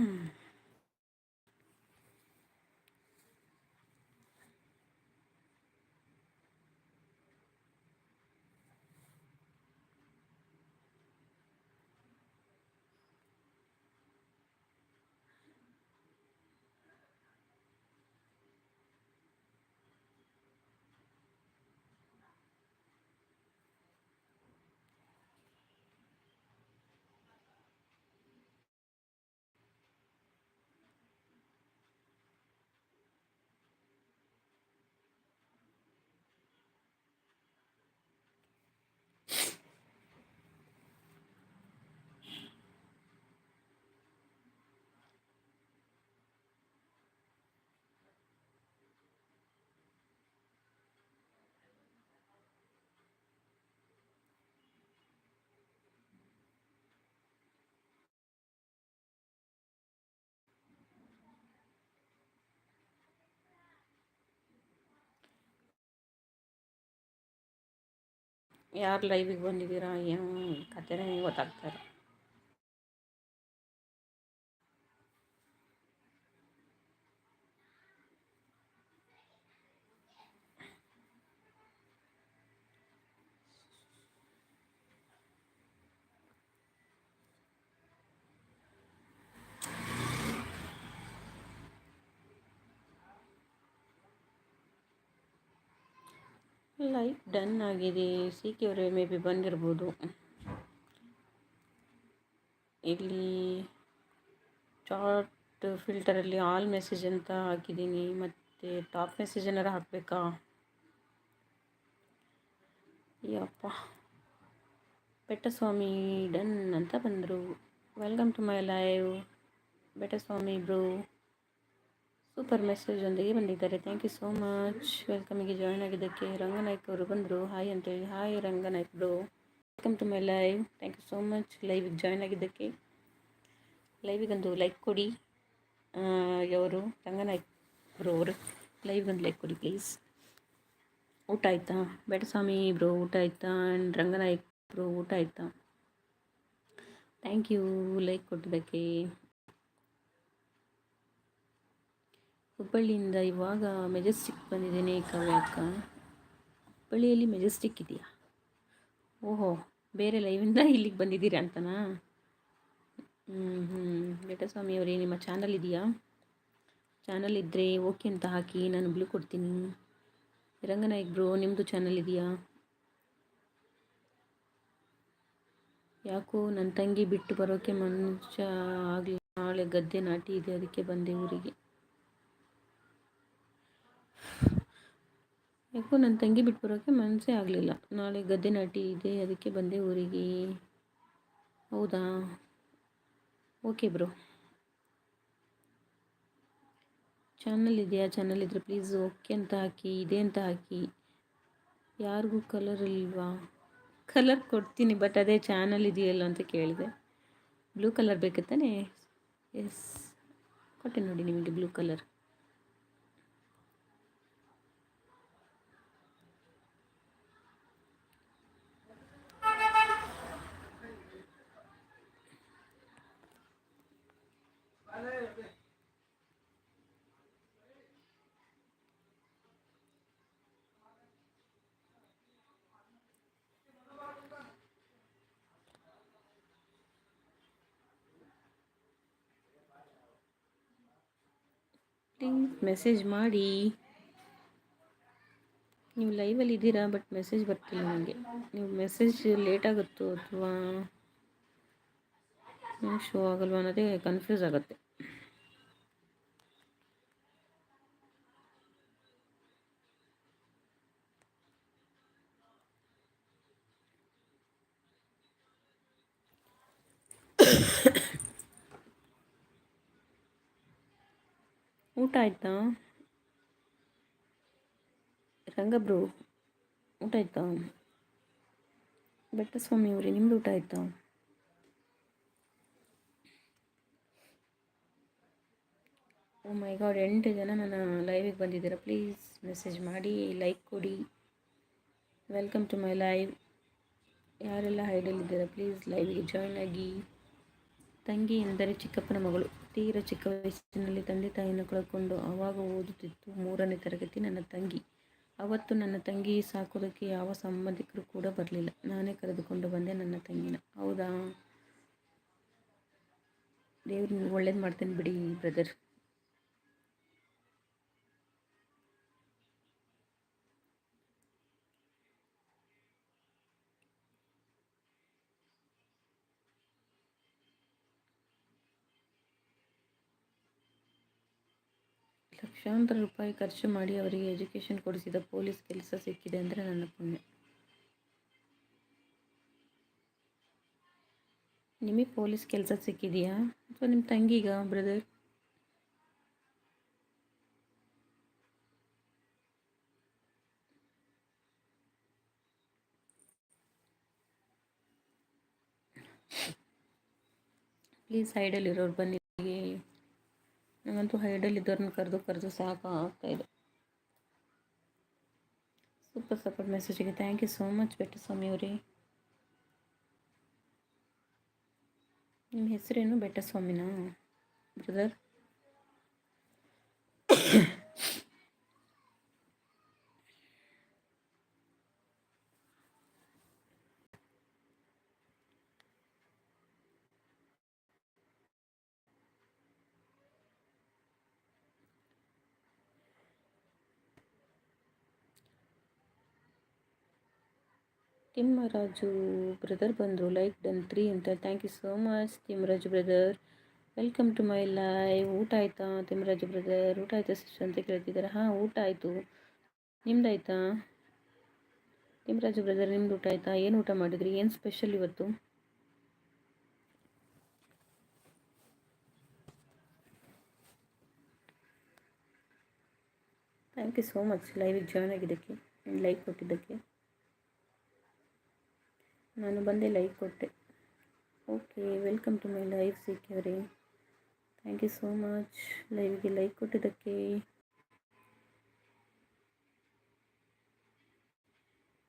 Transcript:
Hmm. ಯಾರು ಲೈವಿಗೆ ಬಂದಿದ್ದೀರಾ ಏನು ಕಥೆನೇ ಗೊತ್ತಾಗ್ತಾರೆ ಲೈಕ್ ಡನ್ ಆಗಿದೆ. ಸಿ ಕೆ ಅವರೇ ಮೇ ಬಿ ಬಂದಿರ್ಬೋದು. ಇಲ್ಲಿ ಚಾಟ್ ಫಿಲ್ಟರಲ್ಲಿ ಆಲ್ ಮೆಸೇಜ್ ಅಂತ ಹಾಕಿದ್ದೀನಿ. ಮತ್ತು ಟಾಪ್ ಮೆಸೇಜ್ ಏನಾರು ಹಾಕಬೇಕಾ? ಯಪ್ಪ. ಬೆಟ್ಟಸ್ವಾಮಿ ಡನ್ ಅಂತ ಬಂದರು. Welcome to my live Bettaswamy bro super message ಒಂದಿಗೆ ಬಂದಿದ್ದಾರೆ ಥ್ಯಾಂಕ್ ಯು ಸೋ ಮಚ್ ವೆಲ್ಕಮಿಗೆ ಜಾಯ್ನ್ ಆಗಿದ್ದಕ್ಕೆ ರಂಗನಾಯ್ಕ ಅವರು ಬಂದರು. ಹಾಯ್ ಅಂತೇಳಿ. Hi Ranganayaka bro welcome to my live thank you so much ಲೈವಿಗೆ join ಆಗಿದ್ದಕ್ಕೆ. ಲೈವಿಗೊಂದು ಲೈಕ್ ಕೊಡಿ. ಅವರು ರಂಗನಾಯ್ಕ ಬ್ರೋ ಅವರು. ಲೈವ್ಗೊಂದು ಲೈಕ್ ಕೊಡಿ ಪ್ಲೀಸ್ ಊಟ ಆಯಿತಾ? ಬೆಟಸ್ವಾಮಿ ಬ್ರೋ ಊಟ ಆಯಿತಾ? ಆ್ಯಂಡ್ ರಂಗನಾಯ್ಕ ಬ್ರೋ ಊಟ ಆಯಿತಾ? ಥ್ಯಾಂಕ್ ಯು ಲೈಕ್ ಕೊಟ್ಟಿದ್ದಕ್ಕೆ. ಹುಬ್ಬಳ್ಳಿಯಿಂದ ಇವಾಗ ಮೆಜೆಸ್ಟಿಕ್ ಬಂದಿದ್ದೀನಿ ಕಾವ್ಯಕ್ಕ ಹುಬ್ಬಳ್ಳಿಯಲ್ಲಿ ಮೆಜೆಸ್ಟಿಕ್ ಇದೆಯಾ? ಓಹೋ, ಬೇರೆ ಲೈವಿಂದ ಇಲ್ಲಿಗೆ ಬಂದಿದ್ದೀರಾ ಅಂತನಾ? ಹ್ಞೂ ಹ್ಞೂ ಅವರೇ, ನಿಮ್ಮ ಚಾನಲ್ ಇದೆಯಾ? ಚಾನಲ್ ಇದ್ದರೆ ಓಕೆ ಅಂತ ಹಾಕಿ ನಾನು ಬ್ಲೂ ಕೊಡ್ತೀನಿ. ರಂಗನಾಯಕ್ ಬ್ರೋ ನಿಮ್ಮದು ಚಾನಲ್ ಇದೆಯಾ? ಯಾಕೋ ನನ್ನ ತಂಗಿ ಬಿಟ್ಟು ಬರೋಕ್ಕೆ ಮನುಷ್ಯ ಆಗಲಿ, ನಾಳೆ ಗದ್ದೆ ನಾಟಿ ಇದೆ, ಅದಕ್ಕೆ ಬಂದೆ ಊರಿಗೆ. ಯಾಕೋ ನನ್ನ ತಂಗಿ ಬಿಟ್ಟು ಬರೋಕ್ಕೆ ಮನಸ್ಸೇ ಆಗಲಿಲ್ಲ. ನಾಳೆ ಗದ್ದೆ ನಾಟಿ ಇದೆ, ಅದಕ್ಕೆ ಬಂದೆ ಊರಿಗೆ. ಹೌದಾ? Okay bro. ಚಾನಲ್ ಇದೆಯಾ? ಚಾನಲ್ ಇದ್ರೆ ಪ್ಲೀಸ್ ಓಕೆ ಅಂತ ಹಾಕಿ, ಇದೆ ಅಂತ ಹಾಕಿ. ಯಾರಿಗೂ ಕಲರ್ ಇಲ್ವಾ? ಕಲರ್ ಕೊಡ್ತೀನಿ ಬಟ್ ಅದೇ ಚಾನಲ್ ಇದೆಯಲ್ಲ ಅಂತ ಕೇಳಿದೆ. ಬ್ಲೂ ಕಲರ್ ಬೇಕತ್ತಾನೆ ಎಸ್ ಕೊಟ್ಟೆ ನೋಡಿ ನಿಮಗೆ ಬ್ಲೂ ಕಲರ್ ಪ್ಲೀಸ್ ಮೆಸೇಜ್ ಮಾಡಿ ನೀವು ಲೈವಲ್ಲಿ ಇದ್ದೀರಾ ಬಟ್ ಮೆಸೇಜ್ ಬರ್ತಿಲ್ಲ ನನಗೆ ನೀವು ಮೆಸೇಜ್ ಲೇಟ್ ಆಗುತ್ತೋ ಅಥವಾ ಶೋ ಆಗಲ್ವ ಅನ್ನೋದೇ ಕನ್ಫ್ಯೂಸ್ ಆಗುತ್ತೆ ಊಟ ಆಯ್ತಾ? ರಂಗಬ್ರು ಊಟ ಆಯ್ತಾ? ಬೆಟ್ಟಸ್ವಾಮಿ ಅವರೇ, ನಿಮ್ದು ಊಟ ಆಯ್ತಾ? ಓ ಮೈ ಗಾಡ್, ಎಂಟು ಜನ ನನ್ನ ಲೈವಿಗೆ ಬಂದಿದ್ದೀರಾ? ಪ್ಲೀಸ್ ಮೆಸೇಜ್ ಮಾಡಿ, ಲೈಕ್ ಕೊಡಿ. Welcome to my live. ಯಾರೆಲ್ಲ ಹೈಡಲ್ಲಿದ್ದೀರಾ? ಪ್ಲೀಸ್ ಲೈವಿಗೆ ಜಾಯ್ನ್ ಆಗಿ. ತಂಗಿ ಎಂದರೆ ಚಿಕ್ಕಪ್ಪನ ಮಗಳು. ತೀರ ಚಿಕ್ಕ ವಯಸ್ಸಿನಲ್ಲಿ ತಂದೆ ತಾಯಿಯನ್ನು ಕಳ್ಕೊಂಡು ಆವಾಗ ಓದುತ್ತಿತ್ತು. ಮೂರನೇ ತರಗತಿ ನನ್ನ ತಂಗಿ. ಅವತ್ತು ನನ್ನ ತಂಗಿ ಸಾಕೋದಕ್ಕೆ ಯಾವ ಸಂಬಂಧಿಕರು ಕೂಡ ಬರಲಿಲ್ಲ. ನಾನೇ ಕರೆದುಕೊಂಡು ಬಂದೆ ನನ್ನ ತಂಗಿನ. ಹೌದಾ? ದೇವ್ರು ಒಳ್ಳೇದು ಮಾಡ್ತೇನೆ ಬಿಡಿ ಬ್ರದರ್ ಲಕ್ಷಾಂತರ ರೂಪಾಯಿ ಖರ್ಚು ಮಾಡಿ ಅವರಿಗೆ ಎಜುಕೇಷನ್ ಕೊಡಿಸಿದ ಪೊಲೀಸ್ ಕೆಲಸ ಸಿಕ್ಕಿದೆ ಅಂದರೆ ನನ್ನ ಪುಣ್ಯ. ನಿಮಗೆ ಪೊಲೀಸ್ ಕೆಲಸ ಸಿಕ್ಕಿದೆಯಾ? ಅಥವಾ ನಿಮ್ಮ ತಂಗಿಗ ಬ್ರದರ್ ಪ್ಲೀಸ್ ಸೈಡಲ್ಲಿರೋರು ಬನ್ನಿ. ನನಗಂತೂ ಹೈಡಲ್ಲಿದ್ದವ್ರನ್ನ ಕರೆದು ಕರೆದು ಸಾಕು ಆಗ್ತಾಯಿದೆ super support ಮೆಸೇಜಿಗೆ thank you so much Swamy ಅವರೇ. ನಿಮ್ಮ ಹೆಸರೇನು ಬೆಟ್ಟಸ್ವಾಮಿನಾ ಬ್ರದರ್ ತಿಮ್ಮರಾಜು ಬ್ರದರ್ ಬಂದರು ಲೈಕ್ ಡನ್ ತ್ರೀ ಅಂತ. Thank you so much Thimmaraju brother welcome to my live ಊಟ ಆಯಿತಾ ತಿಮ್ಮರಾಜು ಬ್ರದರ್ ಊಟ ಆಯಿತಾ ಸಿಸ್ಟರ್ ಅಂತ ಕೇಳ್ತಿದ್ದಾರೆ ಹಾಂ, ಊಟ ಆಯಿತು. ನಿಮ್ದಾಯ್ತಾ? ತಿಮ್ಮರಾಜು ಬ್ರದರ್ ನಿಮ್ದು ಊಟ ಆಯಿತಾ? ಏನು ಊಟ ಮಾಡಿದ್ರಿ? ಏನು ಸ್ಪೆಷಲ್ ಇವತ್ತು? ಥ್ಯಾಂಕ್ ಯು ಸೋ ಮಚ್ ಲೈವಿಗೆ ಜಾಯ್ನ್ ಆಗಿದ್ದಕ್ಕೆ ಲೈಕ್ ಕೊಟ್ಟಿದ್ದಕ್ಕೆ. ನಾನು ಬಂದೆ ಲೈಕ್ ಕೊಟ್ಟೆ. Okay welcome to my live ಸಿಕ್ಕಿವ್ರಿ thank you so much ಲೈವ್ಗೆ ಲೈಕ್ ಕೊಟ್ಟಿದ್ದಕ್ಕೆ.